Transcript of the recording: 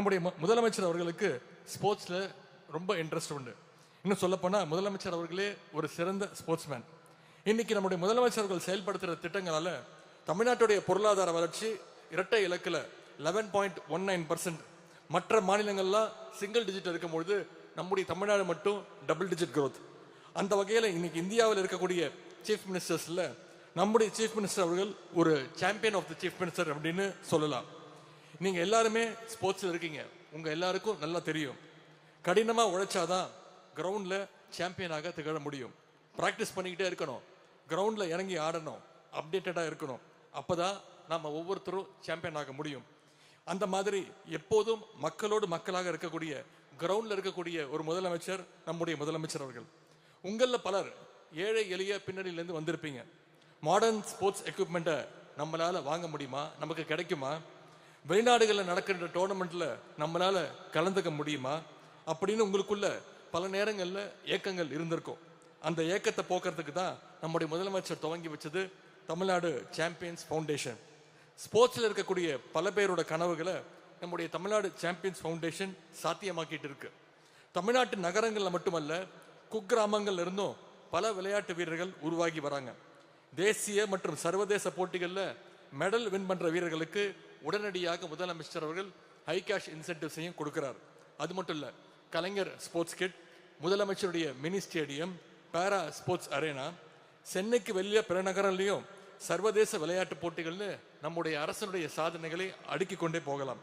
நம்முடைய முதலமைச்சர் அவர்களுக்கு ஸ்போர்ட்ஸில் ரொம்ப இன்ட்ரெஸ்ட் உண்டு. இன்னும் சொல்லப்போனால் முதலமைச்சர் அவர்களே ஒரு சிறந்த ஸ்போர்ட்ஸ்மேன். இன்னைக்கு நம்முடைய முதலமைச்சர் அவர்கள் செயல்படுத்துகிற திட்டங்களால் தமிழ்நாட்டுடைய பொருளாதார வளர்ச்சி இரட்டை இலக்கில் eleven point one nine percent மற்ற மாநிலங்கள்லாம் சிங்கிள் டிஜிட் இருக்கும்பொழுது நம்முடைய தமிழ்நாடு மட்டும் டபுள் டிஜிட் க்ரோத் அந்த வகையில் இன்னைக்கு இந்தியாவில் இருக்கக்கூடிய சீஃப் மினிஸ்டர்ஸில் நம்முடைய சீஃப் மினிஸ்டர் அவர்கள் ஒரு champion of the chief minister அப்படின்னு சொல்லலாம். நீங்கள் எல்லாருமே ஸ்போர்ட்ஸில் இருக்கீங்க. உங்கள் எல்லாருக்கும் நல்லா தெரியும். கடினமாக உழைச்சாதான் கிரவுண்டில் சாம்பியனாக திகழ முடியும். ப்ராக்டிஸ் பண்ணிக்கிட்டே இருக்கணும். கிரவுண்டில் இறங்கி ஆடணும். அப்டேட்டடாக இருக்கணும். அப்போ தான் நம்ம ஒவ்வொருத்தரும் சாம்பியன் ஆக முடியும். அந்த மாதிரி எப்போதும் மக்களோடு மக்களாக இருக்கக்கூடிய கிரவுண்டில் இருக்கக்கூடிய ஒரு முதலமைச்சர் நம்முடைய முதலமைச்சர் அவர்கள். உங்களில் பலர் ஏழை எளிய பின்னணியிலேருந்து வந்திருப்பீங்க. மாடர்ன் ஸ்போர்ட்ஸ் எக்யூப்மெண்ட்டை நம்மளால வாங்க முடியுமா? நமக்கு கிடைக்குமா? வெளிநாடுகளில் நடக்கின்ற டோர்னமெண்ட்ல நம்மளால கலந்துக்க முடியுமா? அப்படின்னு உங்களுக்குள்ள பல நேரங்களில் ஏக்கங்கள் இருந்திருக்கும். அந்த ஏக்கத்தை போக்குறதுக்கு தான் நம்முடைய முதலமைச்சர் துவங்கி வச்சது தமிழ்நாடு சாம்பியன்ஸ் ஃபவுண்டேஷன் ஸ்போர்ட்ஸில் இருக்கக்கூடிய பல பேரோட கனவுகளை நம்முடைய தமிழ்நாடு சாம்பியன்ஸ் ஃபவுண்டேஷன் சாத்தியமாக்கிட்டு இருக்கு. தமிழ்நாட்டு நகரங்களில் மட்டுமல்ல குக்கிராமங்கள்ல இருந்தும் பல விளையாட்டு வீரர்கள் உருவாகி வராங்க. தேசிய மற்றும் சர்வதேச போட்டிகளில் மெடல் வின் பண்ணுற வீரர்களுக்கு உடனடியாக முதலமைச்சர் அவர்கள் ஹை கேஷ் இன்சென்டிவ்ஸையும் கொடுக்கிறார். அது மட்டும் இல்ல கலைஞர் ஸ்போர்ட்ஸ் கிட் முதலமைச்சருடைய mini stadium para sports arena சென்னைக்கு வெளியே பிற நகரங்களையும் சர்வதேச விளையாட்டு போட்டிகள்னு நம்முடைய அரசனுடைய சாதனைகளை அடுக்கிக் கொண்டே போகலாம்.